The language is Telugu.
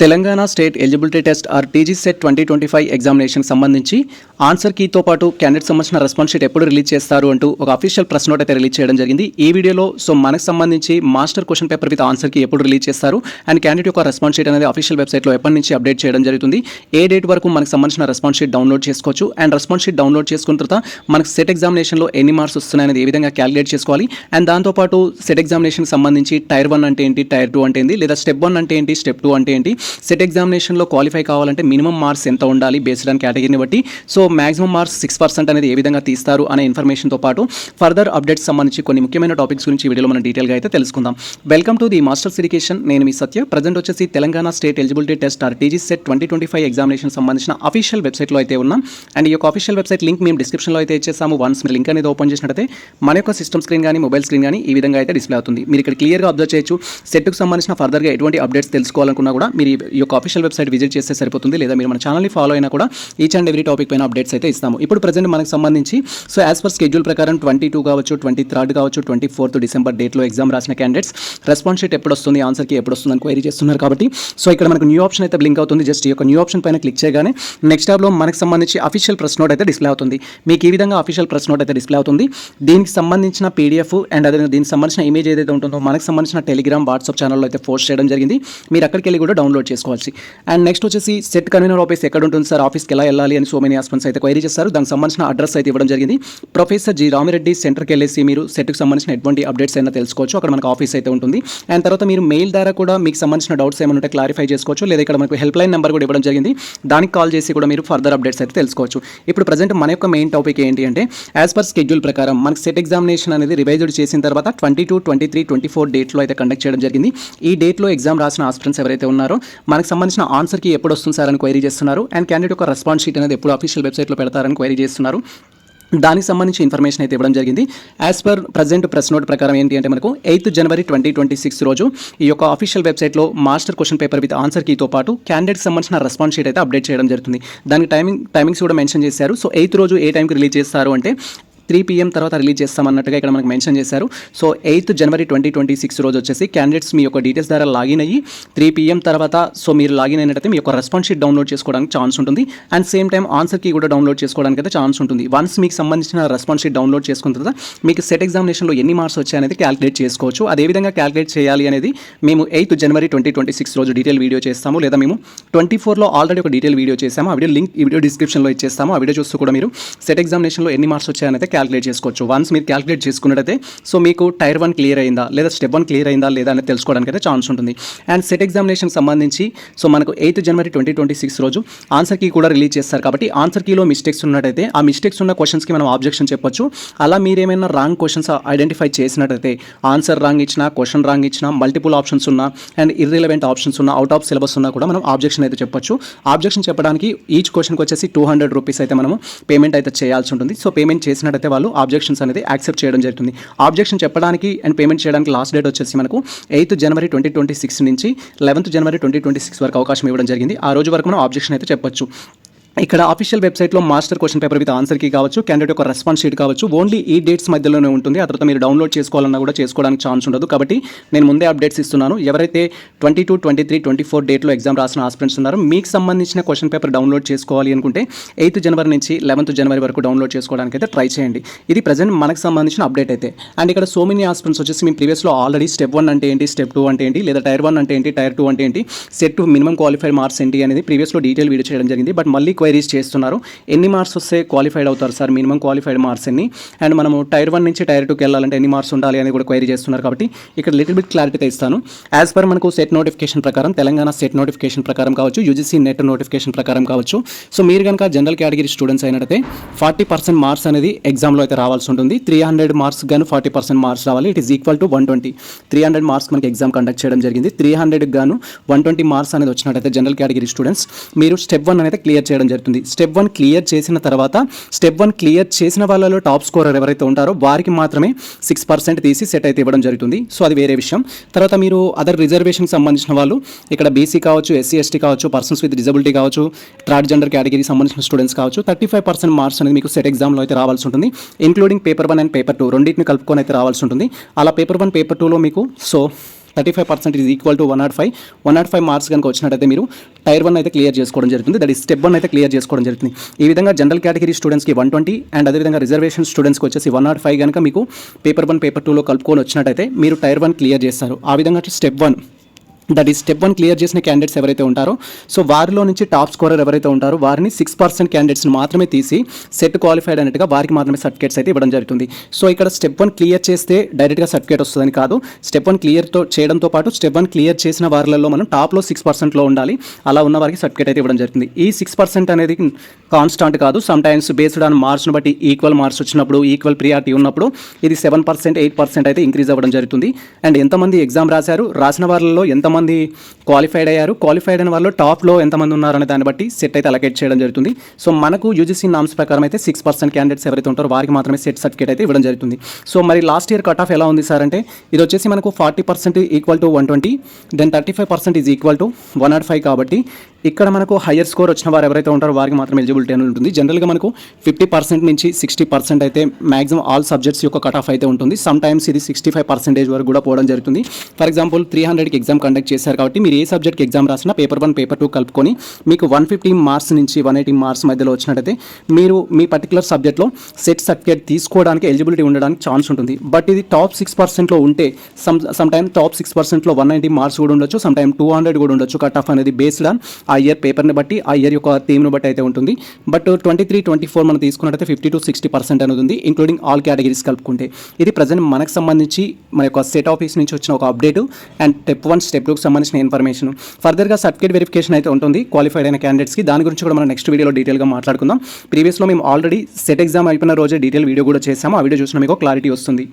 Telangana state eligibility test or TG SET twenty twenty five examination సంబంధించి ఆన్సర్ కీతో పాటు క్యాండిడేట్ సంబంధించిన రెస్పాన్స్ షీట్ ఎప్పుడు రిలీజ్ చేస్తారు అంటూ ఒక అఫీషియల్ ప్రెస్ నోట్ అయితే రిలీజ్ చేయడం జరిగింది. ఈ వీడియోలో సో మనకు సంబంధించి master question paper with answer key ఎప్పుడు రిలీజ్ చేస్తారు అండ్ క్యాండిడేట్ యొక్క రెస్పాన్స్ షీట్ అనేది అఫీషియల్ వెబ్సైట్లో ఎప్పటి నుంచి అప్డేట్ చేయడం జరుగుతుంది. ఏ డేట్ వరకు మనకు సంబంధించిన రెస్పాన్స్ షీట్ డౌన్లోడ్ చేసుకోవచ్చు అండ్ రెస్పాన్స్ షీట్ డౌన్లోడ్ చేసుకున్న తర్వాత మనకు సెట్ ఎగ్జామినేషన్లో ఎన్ని మార్క్స్ వస్తున్నాయనేది ఏ విధంగా క్యాలిక్యులేట్ చేసుకోవాలి అండ్ దాంతోపాటు సెట్ ఎగ్జామినేషన్ సంబంధించి టైర్ వన్ అంటే ఏంటి టైర్ టూ అంటే ఏంటి లేదా స్టెప్ వన్ అంటే ఏంటి స్టెప్ టూ అంటే ఏంటి సెట్ ఎగ్జామినేషన్లో క్వాలిఫై కావాలంటే మినిమం మార్క్స్ ఎంత ఉండాలి బేస్డ్ ఆన్ కేటగిరీని బట్టి? So maximum marks six percent అనేది ఏ విధంగా తీస్తారు అనే ఇన్ఫర్మేషన్తో పాటు ఫర్దర్ అప్డేట్స్ సంబంధించి కొన్ని ముఖ్యమైన టాపిక్స్ గురించి వీడియోలో మనం డీటెయిల్గా అయితే తెలుసుకుందాం. Welcome to the masters education. నేను మీ సత్య. ప్రజెంట్ వచ్చేసి Telangana state eligibility test or TG SET twenty twenty five examination సంబంధించిన అఫీషియల్ వెబ్సైట్లో అయితే ఉన్నాం. అండ్ ఈ యొక్క అఫీషియల్ వెబ్సైట్ లింక్ మేము డిస్క్రిప్షన్లో అయితే ఇచ్చేసాము. వన్స్ మీరు లింక్ అనేది ఓపెన్ చేసినట్టయితే మన యొక్క సిస్టమ్ స్క్రీన్ కానీ మొబైల్ స్క్రీన్ కానీ ఈ విధంగా అయితే డిస్ప్లే అవుతుంది. మీరు ఇక్కడ క్లియర్గా అబ్జర్వ్ చేయొచ్చు. సెట్కు సంబంధించిన ఫర్దర్గా ఎటువంటి అప్డేట్స్ తెలుసుకోవాలనుకున్నా కూడా మీరు ఈ యొక్క అఫీషియల్ వెబ్సైట్ విజిట్ చేస్తే సరిపోతుంది. లేదా మీరు మన ఛానల్ని ఫాలో అయినా కూడా ఈచ్ అండ్ ఎవ్రీ టాపిక్ పైన అప్డేట్స్ అయితే ఇస్తాము. ఇప్పుడు ప్రజెంట్ మనకు సంబంధించి సో యాజ్ పర్ స్కెడ్యూల్ ప్రకారం ట్వంటీ టూ కావచ్చు ట్వంటీ థర్డ్ కావచ్చు ట్వంటీ ఫోర్త్ డిసెంబర్ డేట్లో ఎగ్జామ్ రాసిన క్యాండిడేట్స్ రెస్పాన్స్ షీట్ ఎప్పుడు వస్తుంది ఆన్సర్కి ఎప్పుడు వస్తుంది అని క్వైరీ చేస్తున్నారు కాబట్టి సో ఇక్కడ మనకు న్యూ ఆప్షన్ అయితే బ్లింక్ అవుతుంది. జస్ట్ ఈ యొక్క న్యూ ఆప్షన్ పైన క్లిక్ చేయగానే నెక్స్ట్ ట్యాబ్లో మనకు సంబంధించి అఫీషియల్ ప్రెస్ నోట్ అయితే డిస్ప్లే అవుతుంది. మీకు ఈ విధంగా అఫీషియల్ ప్రెస్ నోట్ అయితే డిస్ప్లే అవుతుంది. దీనికి సంబంధించిన పీడిఎఫ్ అండ్ అదే దీనికి సంబంధించిన ఇమేజ్ ఏదైతే ఉంటుందో మనకు సంబంధించిన టెలిగ్రామ్ వాట్సాప్ ఛానల్లో అయితే పోస్ట్ చేయడం జరిగింది. మీరు అక్కడికి వెళ్ళి కూడా డౌన్లోడ్ చేసుకోవాల్సి. అండ్ నెక్స్ట్ వచ్చేసి సెట్ కన్వీనర్ ఆఫీస్ ఎక్కడ ఉంటుంది సార్? ఆఫీస్కి ఎలా వెళ్ళాలి అని సో మెనీ ఆస్పెంట్స్ అయితే క్వైరీ చేస్తారు. దానికి సంబంధించిన అడ్రస్ అయితే ఇవ్వడం జరిగింది. ప్రొఫెసర్ జి రామిరెడ్డి సెంటర్కి వెళ్ళేసి మీరు సెట్కి సంబంధించిన ఎటువంటి అప్డేట్స్ అయినా తెలుసుకోవచ్చు. అక్కడ మనకు ఆఫీస్ అయితే ఉంటుంది. అండ్ తర్వాత మీరు మెయిల్ ద్వారా కూడా మీకు సంబంధించిన డౌట్స్ ఏమైనా ఉంటే క్లారిఫై చేసుకోవచ్చు. లేదా ఇక్కడ మనకు హెల్ప్ లైన్ నెంబర్ కూడా ఇవ్వడం జరిగింది. దానికి కాల్ చేసి కూడా మీరు ఫర్దర్ అప్డేట్స్ అయితే తెలుసుకోవచ్చు. ఇప్పుడు ప్రజెంట్ మన యొక్క మెయిన్ టాపిక్ ఏంటి అంటే యాజ్ పర్ స్కెడ్యూల్ ప్రకారం మనకి సెట్ ఎగ్జామినేషన్ అనేది రివైజ్డ్ చేసిన తర్వాత twenty two twenty three twenty four డేట్లో అయితే కండక్ట్ చేయడం జరిగింది. ఈ డేట్లో ఎగ్జామ్ రాసిన ఆస్పిరెంట్స్ ఎవరైతే ఉన్నారో మనకు సంబంధించిన ఆన్సర్కి ఎప్పుడు వస్తుంది సార్ అని క్వైరీ చేస్తున్నారు? అండ్ క్యాండిడేట్ యొక్క రెస్పాన్స్ షీట్ అనేది ఎప్పుడు అఫీషియల్ వెబ్సైట్లో పెడతారని క్వైరీ చేస్తున్నారు. దానికి సంబంధించి ఇన్ఫర్మేషన్ అయితే ఇవ్వడం జరిగింది. As per present press note ప్రకారం ఏంటి అంటే మనకు eighth January twenty twenty six రోజు ఈ యొక్క అఫీషియల్ వెబ్సైట్లో master question paper with answer కీతో పాటు క్యాండిడేట్ సంబంధించిన రెస్పాన్స్ షీట్ అయితే అప్డేట్ చేయడం జరుగుతుంది. దానికి టైమింగ్ టైమింగ్స్ కూడా మెన్షన్ చేశారు. సో ఎయిత్ రోజు ఏ టైంకి రిలీజ్ చేస్తారు అంటే త్రీ పిఎం తర్వాత రిలీజ్ చేస్తామన్నట్టుగా ఇక్కడ మనకు మెన్షన్ చేశారు. So eighth January twenty twenty six రోజు వచ్చేసి క్యాండిడేట్స్ మీ యొక్క డీటెయిల్స్ ద్వారా లాగిన్ అయ్యి త్రీ పిఎం తర్వాత సో మీరు లాగిన్ అయినట్టయితే మీ యొక్క రెస్పాన్స్ షీట్ డౌన్లోడ్ చేసుకోవడానికి ఛాన్స్ ఉంటుంది. And same time answer key కూడా డౌన్లోడ్ చేసుకోవడానికి అయితే ఛాన్స్ ఉంటుంది. వన్స్ మీకు సంబంధించిన రెస్పాన్స్ షీట్ డౌన్లోడ్ చేసుకున్న తర్వాత మీకు సెట్ ఎగ్జామినేషన్లో ఎన్ని మార్క్స్ వచ్చాయనేది క్యాలిక్యులేట్ చేసుకోవచ్చు. అదే విధంగా క్యాలిక్యులేట్ చేయాలి అనేది మేము eighth January twenty twenty six రోజు డీటెయిల్ వీడియో చేస్తాము. లేదా మేము ట్వంటీ ఫోర్లో ఆల్రెడీ ఒక డీటెయిల్ వీడియో చేసాము ఆ వీడియో లింక్ ఈ వీడియో డిస్క్రిప్షన్లో ఇచ్చేస్తాము. ఆ వీడియో చూస్తూ కూడా మీరు సెట్ ఎగ్జామినేషన్లో ఎన్ని మార్క్స్ వచ్చాయనైతే క్యాలిక్యులేట్ చేసుకోవచ్చు. వన్స్ మీరు క్యాలిక్యులేట్ చేసుకున్నట్టయితే సో మీకు టైర్ వన్ క్లియర్ అయిందా లేదా స్టెప్ వన్ క్లియర్ అయిందా లేదా అనేది తెలుసుకోవడానికి అయితే ఛాన్స్ ఉంటుంది. అండ్ సెట్ ఎగ్జామినేషన్ సంబంధించి సో మనకు eighth January twenty twenty six రోజు ఆన్సర్ కీ కూడా రిలీజ్ చేస్తారు. కాబట్టి ఆన్సర్ కీలో మిస్టేక్స్ ఉన్నట్టయితే ఆ మిస్టేక్స్ ఉన్న క్వశ్చన్స్కి మనం ఆబ్జెక్షన్ చెప్పొచ్చు. అలా మీరేమైనా రాంగ్ క్వశ్చన్స్ ఐడెంటిఫై చేసినట్టయితే ఆన్సర్ రాంగ్ ఇచ్చినా క్వశ్చన్ రాంగ్ ఇచ్చినా మల్టిపుల్ ఆప్షన్స్ ఉన్నా అండ్ ఇర్రిలవెంట్ ఆప్షన్స్ ఉన్నా అవుట్ ఆఫ్ సిలబస్ ఉన్నా కూడా మనం ఆబ్జెక్షన్ అయితే చెప్పొచ్చు. ఆబ్జెక్షన్ చెప్పడానికి ఈచ్ క్వశ్చన్కి వచ్చేసి టూ హండ్రెడ్ రూపీస్ అయితే మనము పేమెంట్ అయితే చేయాల్సి ఉంటుంది. సో పేమెంట్ చేసినట్టయితే వాళ్ళు ఆబ్జెక్షన్స్ అనేది యాక్సెప్ట్ చేయడం జరుగుతుంది. ఆబ్జెక్షన్ చెప్పడానికి అండ్ పేమెంట్ చేయడానికి లాస్ట్ డేట్ వచ్చేసి మనకు eighth January twenty twenty six నుంచి eleventh January twenty twenty six వరకు అవకాశం ఇవ్వడం జరిగింది. ఆ రోజు వరకు మనం ఆబ్జెక్షన్ అయితే చెప్పొచ్చు. ఇక్కడ అఫీషియల్ వెబ్సైట్లో మాస్టర్ క్వశ్చన్ పేపర్ విత్ ఆన్సర్కి కావచ్చు క్యాండిడేట్ యొక్క రెస్పాన్స్ షీట్ కావచ్చు ఓన్లీ ఈ డేట్స్ మధ్యలోనే ఉంటుంది. ఆ తర్వాత మీరు డౌన్లోడ్ చేసుకోవాలన్నా కూడా చేసుకోవడానికి ఛాన్స్ ఉండదు. కాబట్టి నేను ముందే అప్డేట్స్ ఇస్తున్నాను. ఎవరైతే twenty two twenty three twenty four డేట్లో ఎగ్జామ్ రాసిన ఆస్పిరెంట్స్ ఉన్నారో మీకు సంబంధించిన క్వశ్చన్ పేపర్ డౌన్లోడ్ చేసుకోవాలి అనుకుంటే ఎయిత్ జనవరి నుంచి లెవెన్త్ జనవరి వరకు డౌన్లోడ్ చేసుకోవడానికి అయితే ట్రై చేయండి. ఇది ప్రజెంట్ మనకు సంబంధించిన అప్డేట్ అయితే. అండ్ ఇక్కడ సో మెనీ ఆస్పిరెంట్స్ వచ్చేసి మేము ప్రీవియస్లో ఆల్రెడీ స్టెప్ వన్ అంటే ఏంటి స్టెప్ టూ అంటే ఏంటి లేదా టైర్ వన్ అంటే ఏంటి టైర్ టూ అంటే ఏంటి SET two minimum qualified marks ఏంటి అనేది ప్రీవియస్లో డీటెయిల్ వీడియో చేయడం జరిగింది. బట్ మళ్ళీ ఎంక్వైరీస్ చేస్తున్నారు. ఎన్ని మార్క్స్ వస్తే క్వాలిఫైడ్ అవుతారు సార్? మినిమం క్వాలిఫైడ్ మార్క్స్ ఎన్ని? అండ్ మనము టైర్ వన్ నుంచి టైర్ టూకి వెళ్ళాలంటే ఎన్ని మార్క్స్ ఉండాలి అని కూడా క్వైరీ చేస్తున్నారు కాబట్టి ఇక్కడ లిటిల్ బిట్ క్లారిటీ ఇస్తాను. యాజ్ పర్ మనకు సెట్ నోటిఫికేషన్ ప్రకారం తెలంగాణ సెట్ నోటిఫికేషన్ ప్రకారం కావచ్చు యూజీసీ నెట్ నోటిఫికేషన్ ప్రకారం కావచ్చు. సో మీరు కనుక జనరల్ కేటగిరీ స్టూడెంట్స్ అయినట్టయితే ఫార్టీ పర్సెంట్ మార్క్స్ అనేది ఎగ్జామ్లో అయితే రావాల్సి ఉంటుంది. త్రీ హండ్రెడ్ మార్క్స్ గాను ఫార్టీ పర్సెంట్ మార్క్స్ రావాలి. It is equal to one twenty three hundred marks మనకి ఎగ్జామ్ కండక్ట్ చేయడం జరిగింది. త్రీ హండ్రెడ్ గాను వన్ ట్వంటీ మార్క్స్ అనేది వచ్చినట్టయితే జనరల్ కేటగిరీ స్టూడెంట్స్ మీరు స్టెప్ వన్ అనేది క్లియర్ చేయడం జరుగుతుంది. స్టెప్ వన్ క్లియర్ చేసిన తర్వాత స్టెప్ వన్ క్లియర్ చేసిన వాళ్ళలో టాప్ స్కోరర్ ఎవరైతే ఉంటారో వారికి మాత్రమే సిక్స్ పర్సెంట్ తీసి సెట్ అయితే ఇవ్వడం జరుగుతుంది. సో అది వేరే విషయం. తర్వాత మీరు అదర్ రిజర్వేషన్కి సంబంధించిన వాళ్ళు ఇక్కడ బీసీ కావచ్చు ఎస్సీ ఎస్టీ కావచ్చు పర్సన్స్ విత్ డిజబిలిటీ కావచ్చు ట్రాన్స్జెండర్ కేటగిరీకి సంబంధించిన స్టూడెంట్స్ కావచ్చు థర్టీ ఫైవ్ పర్సెంట్ మార్క్స్ అనేది మీకు సెట్ ఎగ్జామ్లో అయితే రావాల్సి ఉంటుంది. Including paper one and paper two రెండింటిని కలుపుకొని అయితే రావాల్సి ఉంటుంది. అలా పేపర్ వన్ పేపర్ టూలో మీకు so thirty five percent is equal to one not five one not five marks కనుక వచ్చినట్టయితే మీరు టైర్ వన్ అయితే క్లియర్ చేసుకోవడం జరుగుతుంది. దట్ ఈ స్టెప్ వన్ అయితే క్లియర్ చేసుకోవడం జరుగుతుంది. ఈ విధంగా జనరల్ కేటగిరీ స్టూడెంట్స్కి వన్ ట్వంటీ అండ్ అదేవిధంగా రిజర్వేషన్ స్టూడెంట్స్కి వచ్చేసి వన్ నాట్ ఫైవ్ కనుక మీకు పేపర్ వన్ పేపర్ టూలో కలుపుకొని వచ్చినట్టయితే మీరు టైర్ వన్ క్లియర్ చేస్తారు. ఆ విధంగా స్టెప్ వన్ దట్ ఈ స్టెప్ వన్ క్లియర్ చేసిన క్యాండిడేట్స్ ఎవరైతే ఉంటారో సో వారిలో నుంచి టాప్ స్కోరర్ ఎవరైతే ఉంటారో వారిని సిక్స్ పర్సెంట్ క్యాండిడేట్స్ని మాత్రమే తీసి సెట్ క్వాలిఫైడ్ అన్నట్టుగా వారికి మాత్రమే సర్టిఫికేట్స్ అయితే ఇవ్వడం జరుగుతుంది. సో ఇక్కడ స్టెప్ వన్ క్లియర్ చేస్తే డైరెక్ట్గా సర్టిఫికేట్ వస్తుందని కాదు. స్టెప్ వన్ క్లియర్తో చేయడంతో పాటు స్టెప్ వన్ క్లియర్ చేసిన వారిలో మనం టాప్లో సిక్స్ పర్సెంట్లో ఉండాలి. అలా ఉన్న వారికి సర్టిఫికేట్ అయితే ఇవ్వడం జరుగుతుంది. ఈ సిక్స్ పర్సెంట్ అనేది కాన్స్టాంట్ కాదు. సమ్ టైమ్స్ బేస్డ్ ఆన్ మార్క్స్ని బట్టి ఈక్వల్ మార్క్స్ వచ్చినప్పుడు ఈక్వల్ ప్రియారిటీ ఉన్నప్పుడు ఇది సెవెన్ పర్సెంట్ ఎయిట్ పర్సెంట్ అయితే ఇంక్రీజ్ అవ్వడం జరుగుతుంది. అండ్ ఎంతమంది ఎగ్జామ్ రాశారు? రాసిన వారిలో ఎంతమంది క్వాలిఫైడ్ అయ్యారు? క్వాలిఫైడ్ అయిన వాళ్ళు టాప్లో ఎంతమంది ఉన్నారనే దాన్ని బట్టి సెట్ అయితే అలకేట్ చేయడం జరుగుతుంది. సో మనకు యూజీసీ నామ్స్ ప్రకారం అయితే సిక్స్ పర్సెంట్ క్యాండిడేట్స్ ఎవరైతే ఉంటారో వారికి మాత్రమే సెట్ సర్టిఫికేట్ అయితే ఇవ్వడం జరుగుతుంది. సో మరి లాస్ట్ ఇయర్ కట్ ఆఫ్ ఎలా ఉంది సార్ అంటే ఇది వచ్చేసి మనకు forty percent equal to one twenty then thirty five percent is equal to one not five కాబట్టి ఇక్కడ మనకు హయ్యర్ స్కోర్ వచ్చిన వారు ఎవరైతే ఉంటారో వారికి మాత్రం ఎలిజిబిలిటీ అని ఉంటుంది. జనరల్గా మనకు ఫిఫ్టీ పర్సెంట్ నుంచి సిక్స్టీ పర్సెంట్ అయితే మాక్సిమం ఆల్ సబ్జెక్ట్స్ యొక్క కట్ ఆఫ్ అయితే ఉంటుంది. సమ్ టైమ్స్ ఇది సిక్స్టీ ఫైవ్ పర్సెంటేజ్ వరకు కూడా పోవడం జరుగుతుంది. ఫర్ ఎగ్జాంపుల్ త్రీ హండ్రెడ్కి ఎగ్జామ్ కండక్ట్ చేశారు కాబట్టి మీరు ఏ సబ్జెక్ట్కి ఎగ్జామ్ రాసినా పేపర్ వన్ పేపర్ టూ కలుపుకొని మీకు వన్ ఫిఫ్టీ మార్క్స్ నుంచి వన్ ఎయిటీ మార్క్స్ మధ్యలో వచ్చినట్టయితే మీరు మీ పర్టికులర్ సబ్జెక్ట్లో సెట్ సర్టిఫికేట్ తీసుకోవడానికి ఎలిజిబిలిటీ ఉండడానికి ఛాన్స్ ఉంటుంది. బట్ ఇది టాప్ సిక్స్ పర్సెంట్లో ఉంటే some some time top six పర్సెంట్లో వన్ నైంటీ మార్క్స్ కూడా ఉండొచ్చు సమ్ టైమ్ టూ హండ్రెడ్ కూడా ఉండొచ్చు. కట్ ఆఫ్ అనేది బేస్డ్ ఆన్ ఆ ఇయర్ పేపర్ని బట్టి ఆ ఇయర్ యొక్క థీమ్ను బట్టి అయితే ఉంటుంది. But twenty three twenty four మనం తీసుకున్నట్టయితే ఫిఫ్టీ టు సిక్స్టీ పర్సెంట్ అనేది ఉంది ఇంక్లూడింగ్ ఆల్ కేటగిరీస్ కలుపుకుంటే. ఇది ప్రజెంట్ మనకు సంబంధించి మన యొక్క సెట్ ఆఫీస్ నుంచి వచ్చిన ఒక update and step one step టూకి సంబంధించిన ఇన్ఫర్మేషన్ ఫర్దర్గా సర్టిఫికేట్ వెరిఫికేషన్ అయితే ఉంటుంది క్వాలిఫైడ్ అయిన క్యాండిడేట్స్కి దాని గురించి కూడా మనం నెక్స్ట్ వీడియోలో డీటెయిల్గా మాట్లాడుకుందాం. ప్రీవియస్లో మేము ఆల్రెడీ సెట్ ఎగ్జామ్ అయిపోయిన రోజే డీటెయిల్ వీడియో కూడా చేసాము ఆ వీడియో చూసిన మీకు క్లారిటీ వస్తుంది.